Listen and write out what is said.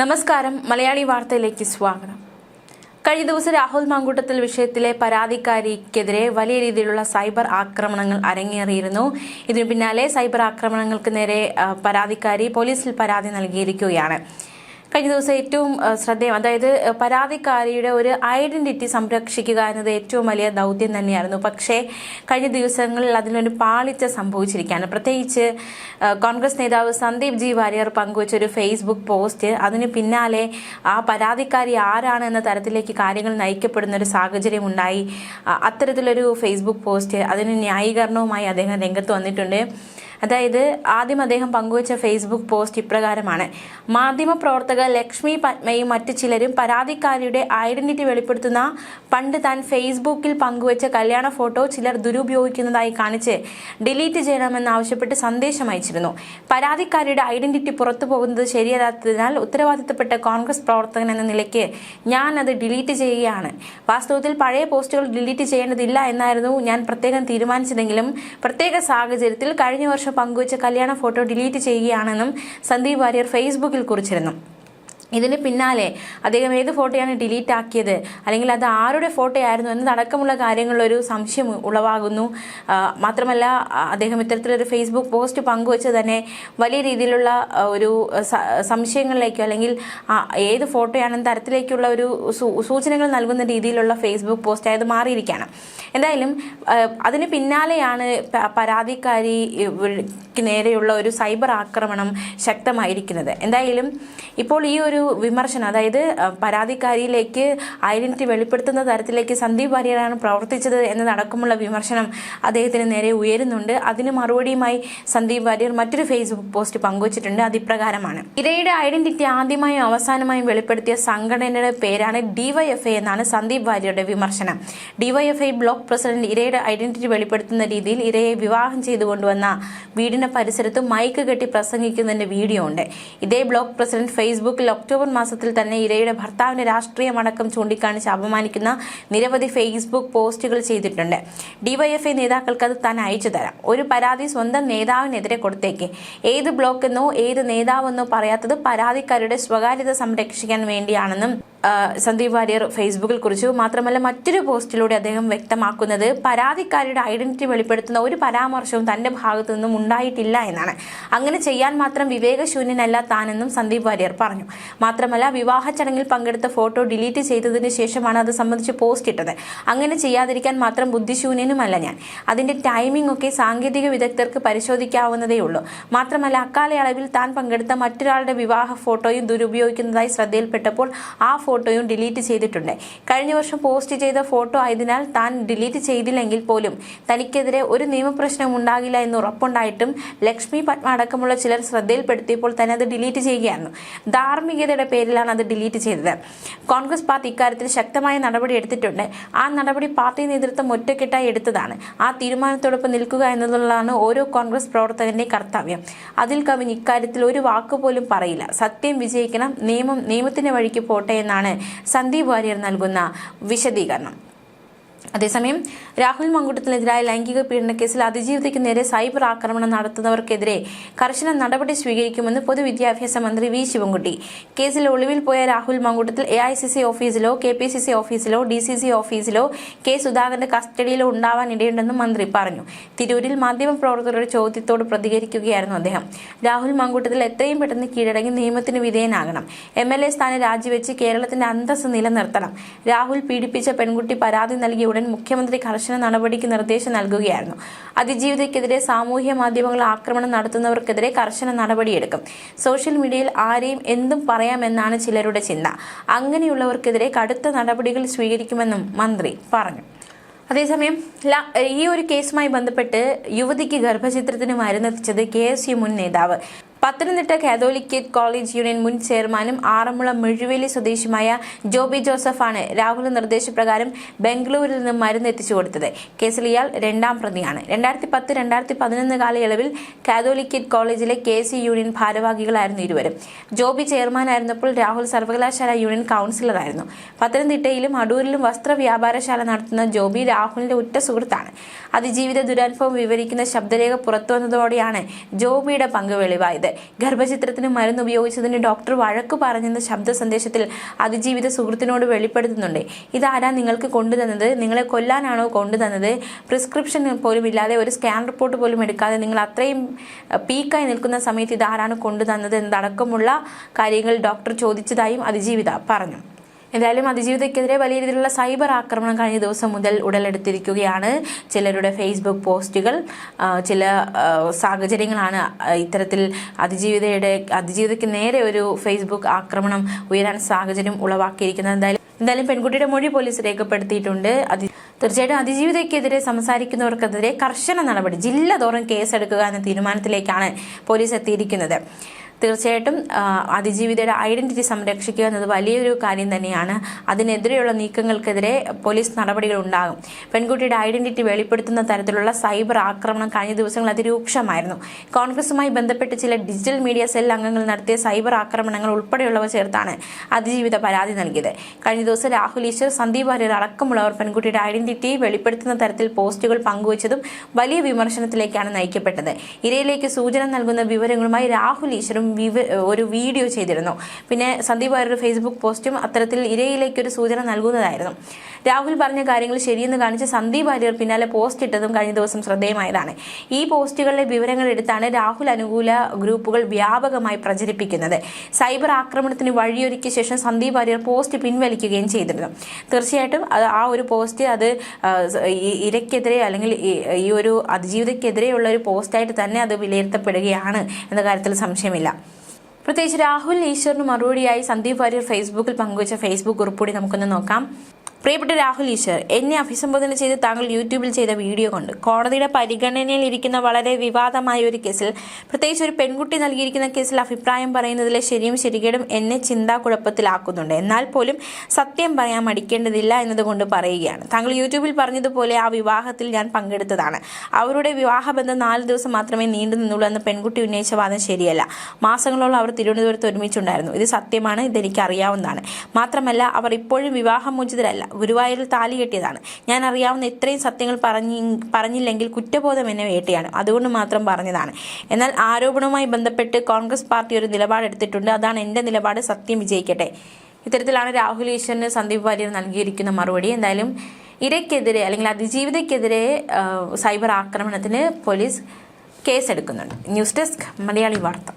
നമസ്കാരം മലയാളി വാർത്തയിലേക്ക് സ്വാഗതം. കഴിഞ്ഞ ദിവസം രാഹുൽ മാങ്കൂട്ടത്തിൽ വിഷയത്തിലെ പരാതിക്കാരിക്കെതിരെ വലിയ രീതിയിലുള്ള സൈബർ ആക്രമണങ്ങൾ അരങ്ങേറിയിരുന്നു. ഇതിനു പിന്നാലെ സൈബർ ആക്രമണങ്ങൾക്ക് നേരെ പരാതിക്കാരി പോലീസിൽ പരാതി നൽകിയിരിക്കുകയാണ്. കഴിഞ്ഞ ദിവസം ഏറ്റവും ശ്രദ്ധേയം അതായത് പരാതിക്കാരിയുടെ ഒരു ഐഡന്റിറ്റി സംരക്ഷിക്കുക എന്നത് ഏറ്റവും വലിയ ദൗത്യം തന്നെയായിരുന്നു. പക്ഷേ കഴിഞ്ഞ ദിവസങ്ങളിൽ അതിനൊരു പാളിച്ച സംഭവിച്ചിരിക്കുകയാണ്. പ്രത്യേകിച്ച് കോൺഗ്രസ് നേതാവ് സന്ദീപ് ജി വാര്യർ പങ്കുവച്ച ഒരു ഫേസ്ബുക്ക് പോസ്റ്റ് അതിന് പിന്നാലെ ആ പരാതിക്കാരി ആരാണ് എന്ന തരത്തിലേക്ക് കാര്യങ്ങൾ നയിക്കപ്പെടുന്ന ഒരു സാഹചര്യം ഉണ്ടായി. അത്തരത്തിലൊരു ഫേസ്ബുക്ക് പോസ്റ്റ് അതിന് ന്യായീകരണവുമായി അദ്ദേഹം രംഗത്ത് വന്നിട്ടുണ്ട്. അതായത് ആദ്യം അദ്ദേഹം പങ്കുവച്ച ഫേസ്ബുക്ക് പോസ്റ്റ് ഇപ്രകാരമാണ്. മാധ്യമപ്രവർത്തക ലക്ഷ്മി പത്മയും മറ്റു ചിലരും പരാതിക്കാരിയുടെ ഐഡന്റിറ്റി വെളിപ്പെടുത്തുന്ന പണ്ട് താൻ ഫേസ്ബുക്കിൽ പങ്കുവച്ച കല്യാണ ഫോട്ടോ ചിലർ ദുരുപയോഗിക്കുന്നതായി കാണിച്ച് ഡിലീറ്റ് ചെയ്യണമെന്നാവശ്യപ്പെട്ട് സന്ദേശം അയച്ചിരുന്നു. പരാതിക്കാരിയുടെ ഐഡന്റിറ്റി പുറത്തു പോകുന്നത് ശരിയല്ലാത്തതിനാൽ ഉത്തരവാദിത്തപ്പെട്ട കോൺഗ്രസ് പ്രവർത്തകൻ എന്ന നിലയ്ക്ക് ഞാൻ അത് ഡിലീറ്റ് ചെയ്യുകയാണ്. വാസ്തവത്തിൽ പഴയ പോസ്റ്റുകൾ ഡിലീറ്റ് ചെയ്യേണ്ടതില്ല എന്നായിരുന്നു ഞാൻ പ്രത്യേകം തീരുമാനിച്ചതെങ്കിലും പ്രത്യേക സാഹചര്യത്തിൽ കഴിഞ്ഞ വർഷം പങ്കുവച്ച കല്യാണ ഫോട്ടോ ഡിലീറ്റ് ചെയ്യുകയാണെന്നും സന്ദീപ് വാര്യർ ഫേസ്ബുക്കിൽ കുറിച്ചിരുന്നു ഇതിന് പിന്നാലെ അദ്ദേഹം ഏത് ഫോട്ടോയാണ് ഡിലീറ്റ് ആക്കിയത്? അല്ലെങ്കിൽ അത് ആരുടെ ഫോട്ടോ ആയിരുന്നു എന്നതടക്കമുള്ള കാര്യങ്ങളിലൊരു സംശയം ഉളവാകുന്നു. മാത്രമല്ല അദ്ദേഹം ഇത്തരത്തിലൊരു ഫേസ്ബുക്ക് പോസ്റ്റ് പങ്കുവച്ച് തന്നെ വലിയ രീതിയിലുള്ള ഒരു സംശയങ്ങളിലേക്കോ അല്ലെങ്കിൽ ഏത് ഫോട്ടോയാണെന്ന തരത്തിലേക്കുള്ള ഒരു സൂചനകൾ നൽകുന്ന രീതിയിലുള്ള ഫേസ്ബുക്ക് പോസ്റ്റ് ആയത് മാറിയിരിക്കുകയാണ് എന്തായാലും അതിന് പിന്നാലെയാണ് പരാതിക്കാരി നേരെയുള്ള ഒരു സൈബർ ആക്രമണം ശക്തമായിരിക്കുന്നത്. എന്തായാലും ഇപ്പോൾ ഈ ഒരു വിമർശനം അതായത് പരാതിക്കാരിയിലേക്ക് ഐഡന്റിറ്റി വെളിപ്പെടുത്തുന്ന തരത്തിലേക്ക് സന്ദീപ് വാര്യരാണ് പ്രവർത്തിച്ചത് എന്നതടക്കമുള്ള വിമർശനം അദ്ദേഹത്തിന് നേരെ ഉയരുന്നുണ്ട്. അതിന് മറുപടിയുമായി സന്ദീപ് വാര്യർ മറ്റൊരു ഫേസ്ബുക്ക് പോസ്റ്റ് പങ്കുവച്ചിട്ടുണ്ട്. അതിപ്രകാരമാണ്. ഇരയുടെ ഐഡന്റിറ്റി ആദ്യമായും അവസാനമായും വെളിപ്പെടുത്തിയ സംഘടനയുടെ പേരാണ് ഡിവൈഎഫ്ഐ എന്നാണ് സന്ദീപ് വാര്യരുടെ വിമർശനം. ഡിവൈഎഫ്ഐ ബ്ലോക്ക് പ്രസിഡന്റ് ഇരയുടെ ഐഡന്റിറ്റി വെളിപ്പെടുത്തുന്ന രീതിയിൽ ഇരയെ വിവാഹം ചെയ്തു കൊണ്ടുവന്ന വീടിന്റെ പരിസരത്ത് മൈക്ക് കെട്ടി പ്രസംഗിക്കുന്നതിന്റെ വീഡിയോ ഉണ്ട്. ഇതേ ബ്ലോക്ക് പ്രസിഡന്റ് ഫേസ്ബുക്കിൽ ഒക്ടോബർ മാസത്തിൽ തന്നെ ഇരയുടെ ഭർത്താവിന്റെ രാഷ്ട്രീയമടക്കം ചൂണ്ടിക്കാണിച്ച് അപമാനിക്കുന്ന നിരവധി ഫേസ്ബുക്ക് പോസ്റ്റുകൾ ചെയ്തിട്ടുണ്ട്. ഡിവൈഎഫ്ഐ നേതാക്കൾക്ക് അത് താൻ അയച്ചു തരാം. ഒരു പരാതി സ്വന്തം നേതാവിനെതിരെ കൊടുത്തേക്ക്. ഏത് ബ്ലോക്ക് എന്നോ ഏത് നേതാവെന്നോ പറയാത്തത് പരാതിക്കാരുടെ സ്വകാര്യത സംരക്ഷിക്കാൻ വേണ്ടിയാണെന്നും സന്ദീപ് വാര്യർ ഫേസ്ബുക്കിൽ കുറിച്ചു. മാത്രമല്ല മറ്റൊരു പോസ്റ്റിലൂടെ അദ്ദേഹം വ്യക്തമാക്കുന്നത് പരാതിക്കാരുടെ ഐഡന്റിറ്റി വെളിപ്പെടുത്തുന്ന ഒരു പരാമർശവും തന്റെ ഭാഗത്തു നിന്നും ഉണ്ടായിട്ടില്ല എന്നാണ്. അങ്ങനെ ചെയ്യാൻ മാത്രം വിവേകശൂന്യനല്ല താനെന്നും സന്ദീപ് വാര്യർ പറഞ്ഞു. മാത്രമല്ല വിവാഹ ചടങ്ങിൽ പങ്കെടുത്ത ഫോട്ടോ ഡിലീറ്റ് ചെയ്തതിന് ശേഷമാണ് അത് സംബന്ധിച്ച് പോസ്റ്റ് ഇട്ടത്. അങ്ങനെ ചെയ്യാതിരിക്കാൻ മാത്രം ബുദ്ധിശൂന്യനുമല്ല ഞാൻ. അതിന്റെ ടൈമിംഗ് ഒക്കെ സാങ്കേതിക വിദഗ്ധർക്ക് പരിശോധിക്കാവുന്നതേ ഉള്ളൂ. മാത്രമല്ല അക്കാലയളവിൽ താൻ പങ്കെടുത്ത മറ്റൊരാളുടെ വിവാഹ ഫോട്ടോയും ദുരുപയോഗിക്കുന്നതായി ശ്രദ്ധയിൽപ്പെട്ടപ്പോൾ ആ ഫോട്ടോയും ഡിലീറ്റ് ചെയ്തിട്ടുണ്ട്. കഴിഞ്ഞ വർഷം പോസ്റ്റ് ചെയ്ത ഫോട്ടോ ആയതിനാൽ താൻ ഡിലീറ്റ് ചെയ്തില്ലെങ്കിൽ പോലും തനിക്കെതിരെ ഒരു നിയമപ്രശ്നം ഉണ്ടാകില്ല എന്ന് ഉറപ്പുണ്ടായിട്ടും ലക്ഷ്മി പത്മ അടക്കമുള്ള ചിലർ ശ്രദ്ധയിൽപ്പെടുത്തിയപ്പോൾ തന്നെ അത് ഡിലീറ്റ് ചെയ്യുകയായിരുന്നു. ധാർമ്മികതയുടെ പേരിലാണ് അത് ഡിലീറ്റ് ചെയ്തത്. കോൺഗ്രസ് പാർട്ടി ഇക്കാര്യത്തിൽ ശക്തമായ നടപടി എടുത്തിട്ടുണ്ട്. ആ നടപടി പാർട്ടി നേതൃത്വം ഒറ്റക്കെട്ടായി എടുത്തതാണ്. ആ തീരുമാനത്തോടൊപ്പം നിൽക്കുക എന്നുള്ളതാണ് ഓരോ കോൺഗ്രസ് പ്രവർത്തകന്റെ കർത്തവ്യം. അതിൽ കവിഞ്ഞ് ഇക്കാര്യത്തിൽ ഒരു വാക്കുപോലും പറയില്ല. സത്യം വിജയിക്കണം നിയമം നിയമത്തിന്റെ വഴിക്ക് പോട്ടെ എന്നാണ് സന്ദീപ് വാര്യർ നൽകുന്ന വിശദീകരണം. അതേസമയം രാഹുൽ മങ്കുട്ടത്തിനെതിരായ ലൈംഗിക പീഡന കേസിൽ അതിജീവിതയ്ക്ക് നേരെ സൈബർ ആക്രമണം നടത്തുന്നവർക്കെതിരെ കർശന നടപടി സ്വീകരിക്കുമെന്ന് പൊതുവിദ്യാഭ്യാസ മന്ത്രി വി ശിവൻകുട്ടി. കേസിൽ ഒളിവിൽ പോയ Rahul Mamkootathil A I C C ഓഫീസിലോ K P C C ഓഫീസിലോ ഡി സി സി ഓഫീസിലോ കെ സുധാകരന്റെ കസ്റ്റഡിയിലോ ഉണ്ടാവാൻ ഇടയുണ്ടെന്നും മന്ത്രി പറഞ്ഞു. തിരൂരിൽ മാധ്യമപ്രവർത്തകരുടെ ചോദ്യത്തോട് പ്രതികരിക്കുകയായിരുന്നു അദ്ദേഹം. രാഹുൽ മങ്കുട്ടത്തിൽ എത്രയും പെട്ടെന്ന് കീഴടങ്ങി നിയമത്തിന് വിധേയനാകണം. എം എൽ എ സ്ഥാനം രാജിവെച്ച് കേരളത്തിന്റെ അന്തസ്സ് നിലനിർത്തണം. രാഹുൽ പീഡിപ്പിച്ച പെൺകുട്ടി പരാതി നൽകിയ ഉടൻ മുഖ്യമന്ത്രി കർശന നടപടിക്ക് നിർദ്ദേശം നൽകുകയായിരുന്നു. അതിജീവിതയ്ക്കെതിരെ സാമൂഹ്യ മാധ്യമങ്ങൾ ആക്രമണം നടത്തുന്നവർക്കെതിരെ കർശന നടപടിയെടുക്കും. സോഷ്യൽ മീഡിയയിൽ ആരെയും എന്തും പറയാമെന്നാണ് ചിലരുടെ ചിന്ത. അങ്ങനെയുള്ളവർക്കെതിരെ കടുത്ത നടപടികൾ സ്വീകരിക്കുമെന്നും മന്ത്രി പറഞ്ഞു. അതേസമയം ഈ ഒരു കേസുമായി ബന്ധപ്പെട്ട് യുവതിക്ക് ഗർഭചിത്രത്തിന് മരുന്നെത്തിച്ചത് കെ എസ് യു മുൻ നേതാവ്. പത്തനംതിട്ട കാതോലിക്കേറ്റ് കോളേജ് യൂണിയൻ മുൻ ചെയർമാനും ആറന്മുള മുഴുവേലി സ്വദേശിയുമായ ജോബി ജോസഫാണ് രാഹുൽ നിർദ്ദേശപ്രകാരം ബംഗളൂരിൽ നിന്ന് മരുന്ന് എത്തിച്ചു കൊടുത്തത്. കേസിൽ ഇയാൾ രണ്ടാം പ്രതിയാണ്. രണ്ടായിരത്തി പത്ത് രണ്ടായിരത്തി പതിനൊന്ന് കാലയളവിൽ കാതോലിക്കേറ്റ് കോളേജിലെ കെ സി യൂണിയൻ ഭാരവാഹികളായിരുന്നു ഇരുവരും. ജോബി ചെയർമാനായിരുന്നപ്പോൾ രാഹുൽ സർവകലാശാല യൂണിയൻ കൗൺസിലറായിരുന്നു. പത്തനംതിട്ടയിലും അടൂരിലും വസ്ത്ര വ്യാപാരശാല നടത്തുന്ന ജോബി രാഹുലിന്റെ ഉറ്റ സുഹൃത്താണ്. അതിജീവിത ദുരനുഭവം വിവരിക്കുന്ന ശബ്ദരേഖ പുറത്തുവന്നതോടെയാണ് ജോബിയുടെ പങ്ക് വെളിവായത് ഗർഭചിത്രത്തിന് മരുന്ന് ഉപയോഗിച്ചതിന് ഡോക്ടർ വഴക്ക് പറഞ്ഞെന്ന ശബ്ദ സന്ദേശത്തിൽ അതിജീവിത സുഹൃത്തിനോട് വെളിപ്പെടുത്തുന്നുണ്ട്. ഇതാരാ നിങ്ങൾക്ക് കൊണ്ടുതന്നത്? നിങ്ങളെ കൊല്ലാനാണോ കൊണ്ടുതന്നത്? പ്രിസ്ക്രിപ്ഷൻ പോലും ഇല്ലാതെ ഒരു സ്കാൻ റിപ്പോർട്ട് പോലും എടുക്കാതെ നിങ്ങൾ അത്രയും പീക്കായി നിൽക്കുന്ന സമയത്ത് ഇതാരാണ് കൊണ്ടുതന്നത് എന്നതടക്കമുള്ള കാര്യങ്ങൾ ഡോക്ടർ ചോദിച്ചതായും അതിജീവിത പറഞ്ഞു. എന്തായാലും അതിജീവിതയ്ക്കെതിരെ വലിയ രീതിയിലുള്ള സൈബർ ആക്രമണം കഴിഞ്ഞ ദിവസം മുതൽ ഉടലെടുത്തിരിക്കുകയാണ് ചിലരുടെ ഫേസ്ബുക്ക് പോസ്റ്റുകൾ. ചില സാഹചര്യങ്ങളാണ് ഇത്തരത്തിൽ അതിജീവിതയുടെ അതിജീവിതയ്ക്ക് നേരെ ഒരു ഫേസ്ബുക്ക് ആക്രമണം ഉയരാൻ സാഹചര്യം ഉളവാക്കിയിരിക്കുന്നത്. എന്തായാലും എന്തായാലും പെൺകുട്ടിയുടെ മൊഴി പോലീസ് രേഖപ്പെടുത്തിയിട്ടുണ്ട്. അതി തീർച്ചയായിട്ടും അതിജീവിതയ്ക്കെതിരെ സംസാരിക്കുന്നവർക്കെതിരെ കർശന നടപടി ജില്ല തോറും കേസെടുക്കുക എന്ന തീരുമാനത്തിലേക്കാണ് പോലീസ് എത്തിയിരിക്കുന്നത്. തീർച്ചയായിട്ടും അതിജീവിതയുടെ ഐഡന്റിറ്റി സംരക്ഷിക്കുക എന്നത് വലിയൊരു കാര്യം തന്നെയാണ്. അതിനെതിരെയുള്ള നീക്കങ്ങൾക്കെതിരെ പോലീസ് നടപടികൾ ഉണ്ടാകും. പെൺകുട്ടിയുടെ ഐഡന്റിറ്റി വെളിപ്പെടുത്തുന്ന തരത്തിലുള്ള സൈബർ ആക്രമണം കഴിഞ്ഞ ദിവസങ്ങൾ അതിരൂക്ഷമായിരുന്നു. കോൺഗ്രസുമായി ബന്ധപ്പെട്ട് ചില ഡിജിറ്റൽ മീഡിയ സെൽ അംഗങ്ങൾ നടത്തിയ സൈബർ ആക്രമണങ്ങൾ ഉൾപ്പെടെയുള്ളവ ചേർത്താണ് അതിജീവിത പരാതി നൽകിയത്. കഴിഞ്ഞ ദിവസം രാഹുൽ ഈശ്വർ സന്ദീപ് വാര്യർ അടക്കമുള്ളവർ പെൺകുട്ടിയുടെ ഐഡന്റിറ്റി വെളിപ്പെടുത്തുന്ന തരത്തിൽ പോസ്റ്റുകൾ പങ്കുവച്ചതും വലിയ വിമർശനത്തിലേക്കാണ് നയിക്കപ്പെട്ടത്. ഇരയിലേക്ക് സൂചന നൽകുന്ന വിവരങ്ങളുമായി രാഹുൽ ഈശ്വറും വിവ- ഒരു വീഡിയോ ചെയ്തിരുന്നു. പിന്നെ സന്ദീപ് വാര്യർ ഫേസ്ബുക്ക് പോസ്റ്റും അത്തരത്തിൽ ഇരയിലേക്ക് ഒരു സൂചന നൽകുന്നതായിരുന്നു. രാഹുൽ പറഞ്ഞ കാര്യങ്ങൾ ശരിയെന്ന് കാണിച്ച് സന്ദീപ് വാര്യർ പിന്നാലെ പോസ്റ്റ് ഇട്ടതും കഴിഞ്ഞ ദിവസം ശ്രദ്ധേയമായതാണ്. ഈ പോസ്റ്റുകളിലെ വിവരങ്ങൾ എടുത്താണ് രാഹുൽ അനുകൂല ഗ്രൂപ്പുകൾ വ്യാപകമായി പ്രചരിപ്പിക്കുന്നത്. സൈബർ ആക്രമണത്തിന് വഴിയൊരുക്കിയ ശേഷം സന്ദീപ് വാര്യർ പോസ്റ്റ് പിൻവലിക്കുകയും ചെയ്തിരുന്നു. തീർച്ചയായിട്ടും അത് ആ ഒരു പോസ്റ്റ് അത് ഇരയ്ക്കെതിരെ അല്ലെങ്കിൽ ഈ ഒരു അതിജീവിതക്കെതിരെയുള്ള ഒരു പോസ്റ്റായിട്ട് തന്നെ അത് വിലയിരുത്തപ്പെടുകയാണ് എന്ന കാര്യത്തിൽ സംശയമില്ല. പ്രത്യേകിച്ച് രാഹുൽ ഈശ്വറിന് മറുപടിയായി സന്ദീപ് വാര്യർ ഫേസ്ബുക്കിൽ പങ്കുവച്ച ഫേസ്ബുക്ക് കുറിപ്പ് കൂടി നമുക്കൊന്ന് നോക്കാം. പ്രിയപ്പെട്ട രാഹുൽ ഈശ്വർ എന്നെ അഭിസംബോധന ചെയ്ത് താങ്കൾ യൂട്യൂബിൽ ചെയ്ത വീഡിയോ കൊണ്ട്. കോടതിയുടെ പരിഗണനയിൽ ഇരിക്കുന്ന വളരെ വിവാദമായ ഒരു കേസിൽ പ്രത്യേകിച്ച് ഒരു പെൺകുട്ടി നൽകിയിരിക്കുന്ന കേസിൽ അഭിപ്രായം പറയുന്നതിലെ ശരിയും ശരികേടും എന്നെ ചിന്താക്കുഴപ്പത്തിലാക്കുന്നുണ്ട് എന്നാൽ പോലും സത്യം പറയാൻ മടിക്കേണ്ടതില്ല എന്നതുകൊണ്ട് പറയുകയാണ്. താങ്കൾ യൂട്യൂബിൽ പറഞ്ഞതുപോലെ ആ വിവാഹത്തിൽ ഞാൻ പങ്കെടുത്തതാണ്. അവരുടെ വിവാഹബന്ധം നാല് ദിവസം മാത്രമേ നീണ്ടു നിന്നുള്ളൂ എന്ന് പെൺകുട്ടി ഉന്നയിച്ച വാദം ശരിയല്ല. മാസങ്ങളോളം അവർ തിരുവനന്തപുരത്ത് ഒരുമിച്ചുണ്ടായിരുന്നു. ഇത് സത്യമാണ് ഇതെനിക്ക് അറിയാവുന്നതാണ്. മാത്രമല്ല അവർ ഇപ്പോഴും വിവാഹമോചിതരല്ല. ഗുരുവായൂരിൽ താലി കെട്ടിയതാണ്. ഞാൻ അറിയാവുന്ന ഇത്രയും സത്യങ്ങൾ പറഞ്ഞി പറഞ്ഞില്ലെങ്കിൽ കുറ്റബോധം എന്നെ വേട്ടയാണ്. അതുകൊണ്ട് മാത്രം പറഞ്ഞതാണ്. എന്നാൽ ആരോപണവുമായി ബന്ധപ്പെട്ട് കോൺഗ്രസ് പാർട്ടി ഒരു നിലപാടെടുത്തിട്ടുണ്ട് അതാണ് എന്റെ നിലപാട്. സത്യം വിജയിക്കട്ടെ. ഇത്തരത്തിലാണ് രാഹുൽ ഈശ്വറിന് സന്ദീപ് വാര്യർ നൽകിയിരിക്കുന്ന മറുപടി. എന്തായാലും ഇരയ്ക്കെതിരെ അല്ലെങ്കിൽ അതിജീവിതയ്ക്കെതിരെ സൈബർ ആക്രമണത്തിന് police കേസെടുക്കുന്നുണ്ട്. News desk Malayali Vartha.